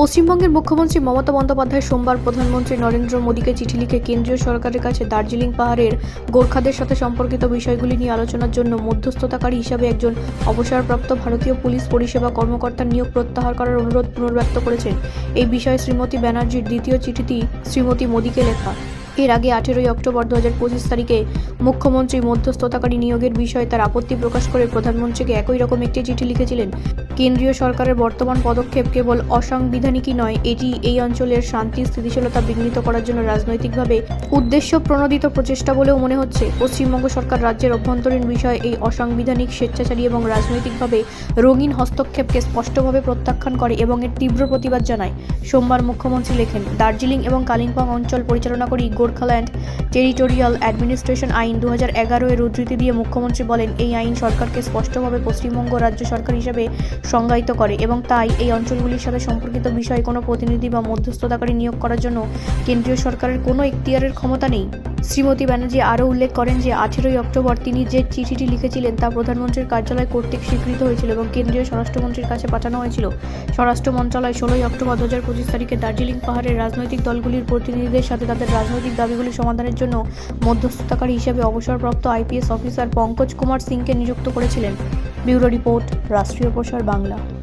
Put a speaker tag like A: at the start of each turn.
A: পশ্চিমবঙ্গের মুখ্যমন্ত্রী মমতা বন্দ্যোপাধ্যায় সোমবার প্রধানমন্ত্রী নরেন্দ্র মোদীকে চিঠি লিখে কেন্দ্রীয় সরকারের কাছে দার্জিলিং পাহাড়ের গোর্খাদের সাথে সম্পর্কিত বিষয়গুলি নিয়ে আলোচনার জন্য মধ্যস্থতাকারী হিসাবে একজন অবসরপ্রাপ্ত ভারতীয় পুলিশ পরিষেবা কর্মকর্তার নিয়োগ প্রত্যাহার করার অনুরোধ পুনর্ব্যক্ত করেছেন। এই বিষয়ে শ্রীমতী ব্যানার্জির দ্বিতীয় চিঠিটি শ্রীমতী মোদীকে লেখা। এর আগে আঠেরোই অক্টোবর দু হাজার পঁচিশ তারিখে মুখ্যমন্ত্রী মধ্যস্থতাকারী নিয়োগের বিষয়ে তার আপত্তি প্রকাশ করে প্রধানমন্ত্রীকে একই রকম একটি চিঠি লিখেছিলেন। কেন্দ্রীয় সরকারের বর্তমান পদক্ষেপ কেবল অসাংবিধানিকই নয়, এটি এই অঞ্চলের শান্তি, স্থিতিশীলতা বিঘ্নিত করার জন্য রাজনৈতিকভাবে উদ্দেশ্য প্রণোদিত প্রচেষ্টা বলেও মনে হচ্ছে। পশ্চিমবঙ্গ সরকার রাজ্যের অভ্যন্তরীণ বিষয়ে এই অসাংবিধানিক স্বেচ্ছাচারী এবং রাজনৈতিকভাবে রঙিন হস্তক্ষেপকে স্পষ্টভাবে প্রত্যাখ্যান করে এবং এর তীব্র প্রতিবাদ জানায়। সোমবার মুখ্যমন্ত্রী লেখেন, দার্জিলিং এবং কালিম্পং অঞ্চল পরিচালনা করি গোর্খাল্যান্ড। টেরিটোরিয়াল অ্যাডমিনিস্ট্রেশন আইন দু হাজার এগারো এর উদ্ধৃতি দিয়ে মুখ্যমন্ত্রী বলেন, এই আইন সরকারকে স্পষ্টভাবে পশ্চিমবঙ্গ রাজ্য সরকার হিসেবে সংজ্ঞায়িত করে এবং তাই এই অঞ্চলগুলির সাথে সম্পর্কিত বিষয়ে কোনো প্রতিনিধি বা মধ্যস্থতাকারী নিয়োগ করার জন্য কেন্দ্রীয় সরকারের কোনো এখতিয়ারের ক্ষমতা নেই। শ্রীমতী ব্যানার্জি আরও উল্লেখ করেন যে, আঠেরোই অক্টোবর তিনি যে চিঠিটি লিখেছিলেন তা প্রধানমন্ত্রীর কার্যালয় কর্তৃক স্বীকৃত হয়েছিল এবং কেন্দ্রীয় স্বরাষ্ট্রমন্ত্রীর কাছে পাঠানো হয়েছিল। স্বরাষ্ট্র মন্ত্রণালয় ষোলোই অক্টোবর দু হাজার পঁচিশ তারিখে দার্জিলিং পাহাড়ের রাজনৈতিক দলগুলির প্রতিনিধিদের সাথে তাদের রাজনৈতিক দাবিগুলি সমাধানের জন্য মধ্যস্থতাকারী হিসেবে অবসরপ্রাপ্ত আইপিএস অফিসার পঙ্কজ কুমার সিংকে নিযুক্ত করেছিলেন। ব্যুরো রিপোর্ট, রাষ্ট্রীয় প্রসার বাংলা।